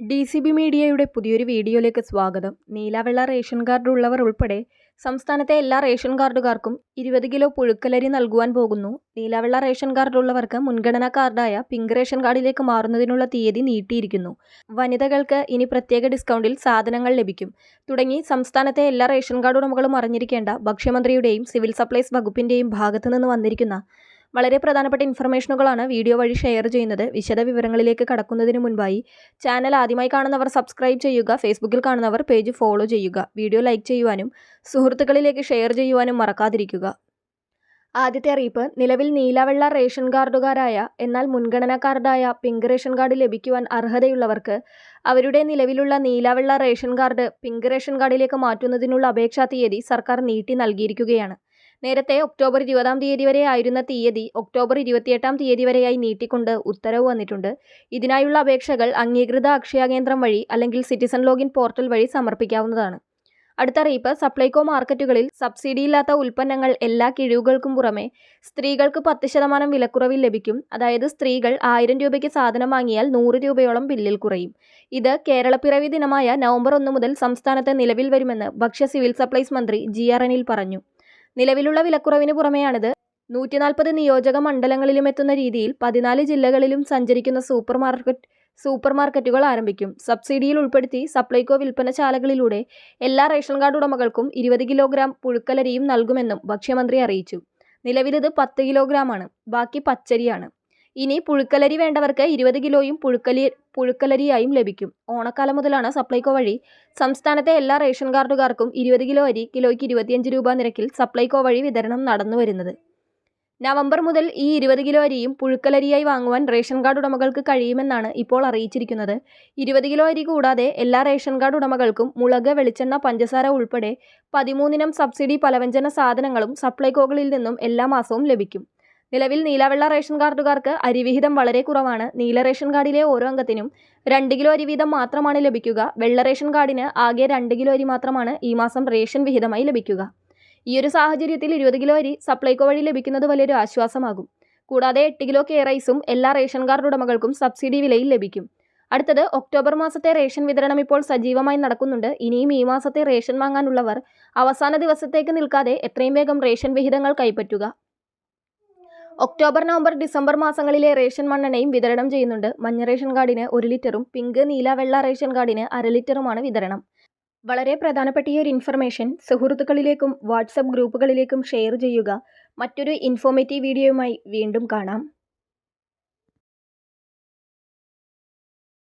D C B മീഡിയയുടെ പുതിയൊരു വീഡിയോയിലേക്ക് സ്വാഗതം. നീലവെള്ള റേഷൻ കാർഡ് ഉള്ളവർ ഉൾപ്പെടെ സംസ്ഥാനത്തെ എല്ലാ റേഷൻ കാർഡുകാർക്കും ഇരുപത് കിലോ പുഴുക്കലരി നൽകുവാൻ പോകുന്നു. നീലവെള്ള റേഷൻ കാർഡ് ഉള്ളവർക്ക് മുൻഗണനാ കാർഡായ പിങ്ക് റേഷൻ കാർഡിലേക്ക് മാറുന്നതിനുള്ള തീയതി നീട്ടിയിരിക്കുന്നു. വനിതകൾക്ക് ഇനി പ്രത്യേക ഡിസ്കൗണ്ടിൽ സാധനങ്ങൾ ലഭിക്കും. തുടങ്ങി സംസ്ഥാനത്തെ എല്ലാ റേഷൻ കാർഡ് ഉടമകളും അറിഞ്ഞിരിക്കേണ്ട ഭക്ഷ്യമന്ത്രിയുടെയും സിവിൽ സപ്ലൈസ് വകുപ്പിന്റെയും ഭാഗത്തുനിന്ന് വന്നിരിക്കുന്ന വളരെ പ്രധാനപ്പെട്ട ഇൻഫർമേഷനുകളാണ് വീഡിയോ വഴി ഷെയർ ചെയ്യുന്നത്. വിശദ വിവരങ്ങളിലേക്ക് കടക്കുന്നതിന് മുൻപായി ചാനൽ ആദ്യമായി കാണുന്നവർ സബ്സ്ക്രൈബ് ചെയ്യുക ഫേസ്ബുക്കിൽ കാണുന്നവർ പേജ് ഫോളോ ചെയ്യുക. വീഡിയോ ലൈക്ക് ചെയ്യുവാനും സുഹൃത്തുക്കളിലേക്ക് ഷെയർ ചെയ്യുവാനും മറക്കാതിരിക്കുക. ആദ്യത്തെ അറിയിപ്പ് നിലവിൽ നീലവെള്ള റേഷൻ കാർഡുകാരായ എന്നാൽ മുൻഗണനാ കാർഡായ പിങ്ക് റേഷൻ കാർഡ് ലഭിക്കുവാൻ അർഹതയുള്ളവർക്ക് അവരുടെ നിലവിലുള്ള നീലവെള്ള റേഷൻ കാർഡ് പിങ്ക് റേഷൻ കാർഡിലേക്ക് മാറ്റുന്നതിനുള്ള അപേക്ഷാ തീയതി സർക്കാർ നീട്ടി നൽകിയിരിക്കുകയാണ്. നേരത്തെ ഒക്ടോബർ ഇരുപതാം തീയതി വരെ ആയിരുന്ന തീയതി ഒക്ടോബർ ഇരുപത്തിയെട്ടാം തീയതി വരെയായി നീട്ടിക്കൊണ്ട് ഉത്തരവ് വന്നിട്ടുണ്ട്. ഇതിനായുള്ള അപേക്ഷകൾ അംഗീകൃത അക്ഷയ കേന്ദ്രം വഴി അല്ലെങ്കിൽ സിറ്റിസൺ ലോഗിൻ പോർട്ടൽ വഴി സമർപ്പിക്കാവുന്നതാണ്. അടുത്ത അറിയിപ്പ് സപ്ലൈകോ മാർക്കറ്റുകളിൽ സബ്സിഡിയില്ലാത്ത ഉൽപ്പന്നങ്ങൾ എല്ലാ കിഴിവുകൾക്കും പുറമെ സ്ത്രീകൾക്ക് പത്ത് ശതമാനം വിലക്കുറവിൽ ലഭിക്കും. അതായത് സ്ത്രീകൾ ആയിരം രൂപയ്ക്ക് സാധനം വാങ്ങിയാൽ നൂറ് രൂപയോളം ബില്ലിൽ കുറയും. ഇത് കേരളപ്പിറവി ദിനമായ നവംബർ ഒന്ന് മുതൽ സംസ്ഥാനത്ത് നിലവിൽ വരുമെന്ന് ഭക്ഷ്യ സിവിൽ സപ്ലൈസ് മന്ത്രി ജി ആർ അനിൽ പറഞ്ഞു. നിലവിലുള്ള വിലക്കുറവിന് പുറമെയാണിത്. നൂറ്റി നാൽപ്പത് നിയോജക മണ്ഡലങ്ങളിലും എത്തുന്ന രീതിയിൽ പതിനാല് ജില്ലകളിലും സഞ്ചരിക്കുന്ന സൂപ്പർ മാർക്കറ്റ് സൂപ്പർ മാർക്കറ്റുകൾ ആരംഭിക്കും. സബ്സിഡിയിൽ ഉൾപ്പെടുത്തി സപ്ലൈകോ വിൽപ്പനശാലകളിലൂടെ എല്ലാ റേഷൻ കാർഡ് ഉടമകൾക്കും ഇരുപത് കിലോഗ്രാം പുഴുക്കലരിയും നൽകുമെന്നും ഭക്ഷ്യമന്ത്രി അറിയിച്ചു. നിലവിലിത് പത്ത് കിലോഗ്രാമാണ്. ബാക്കി പച്ചരിയാണ്. ഇനി പുഴുക്കലരി വേണ്ടവർക്ക് ഇരുപത് കിലോയും പുഴുക്കലി പുഴുക്കലരിയായും ലഭിക്കും. ഓണക്കാലം മുതലാണ് സപ്ലൈകോ വഴി. സംസ്ഥാനത്തെ എല്ലാ റേഷൻ കാർഡുകാർക്കും ഇരുപത് കിലോ അരി കിലോയ്ക്ക് ഇരുപത്തിയഞ്ച് രൂപ നിരക്കിൽ സപ്ലൈകോ വഴി വിതരണം നടന്നു വരുന്നത്. നവംബർ മുതൽ ഈ ഇരുപത് കിലോ അരിയും പുഴുക്കലരിയായി വാങ്ങുവാൻ റേഷൻ കാർഡ് ഉടമകൾക്ക് കഴിയുമെന്നാണ് ഇപ്പോൾ അറിയിച്ചിരിക്കുന്നത്. ഇരുപത് കിലോ അരി കൂടാതെ എല്ലാ റേഷൻ കാർഡ് ഉടമകൾക്കും മുളക് വെളിച്ചെണ്ണ പഞ്ചസാര ഉൾപ്പെടെ പതിമൂന്നിനം സബ്സിഡി പലവ്യഞ്ജന സാധനങ്ങളും സപ്ലൈകോകളിൽ നിന്നും എല്ലാ മാസവും ലഭിക്കും. നിലവിൽ നീലവെള്ള റേഷൻ കാർഡുകാർക്ക് അരിവിഹിതം വളരെ കുറവാണ്. നീല റേഷൻ കാർഡിലെ ഓരോ അംഗത്തിനും രണ്ട് കിലോ അരി വീതം മാത്രമാണ് ലഭിക്കുക. വെള്ള റേഷൻ കാർഡിന് ആകെ രണ്ട് കിലോ അരി മാത്രമാണ് ഈ മാസം റേഷൻ വിഹിതമായി ലഭിക്കുക. ഈ ഒരു സാഹചര്യത്തിൽ ഇരുപത് കിലോ അരി സപ്ലൈകോ വഴി ലഭിക്കുന്നത് വലിയൊരു ആശ്വാസമാകും. കൂടാതെ എട്ട് കിലോ കെ റൈസും എല്ലാ റേഷൻ കാർഡ് ഉടമകൾക്കും സബ്സിഡി വിലയിൽ ലഭിക്കും. അടുത്തത് ഒക്ടോബർ മാസത്തെ റേഷൻ വിതരണം ഇപ്പോൾ സജീവമായി നടക്കുന്നുണ്ട്. ഇനിയും ഈ മാസത്തെ റേഷൻ വാങ്ങാനുള്ളവർ അവസാന ദിവസത്തേക്ക് നിൽക്കാതെ എത്രയും വേഗം റേഷൻ വിഹിതങ്ങൾ കൈപ്പറ്റുക. ഒക്ടോബർ നവംബർ ഡിസംബർ മാസങ്ങളിലെ റേഷൻ മണ്ണെണ്ണയും വിതരണം ചെയ്യുന്നുണ്ട്. മഞ്ഞ റേഷൻ കാർഡിന് ഒരു ലിറ്ററും പിങ്ക് നീല വെള്ള റേഷൻ കാർഡിന് അര ലിറ്ററുമാണ് വിതരണം. വളരെ പ്രധാനപ്പെട്ട ഈ ഒരു ഇൻഫർമേഷൻ സുഹൃത്തുക്കളിലേക്കും വാട്സപ്പ് ഗ്രൂപ്പുകളിലേക്കും ഷെയർ ചെയ്യുക. മറ്റൊരു ഇൻഫോർമേറ്റീവ് വീഡിയോയുമായി വീണ്ടും കാണാം.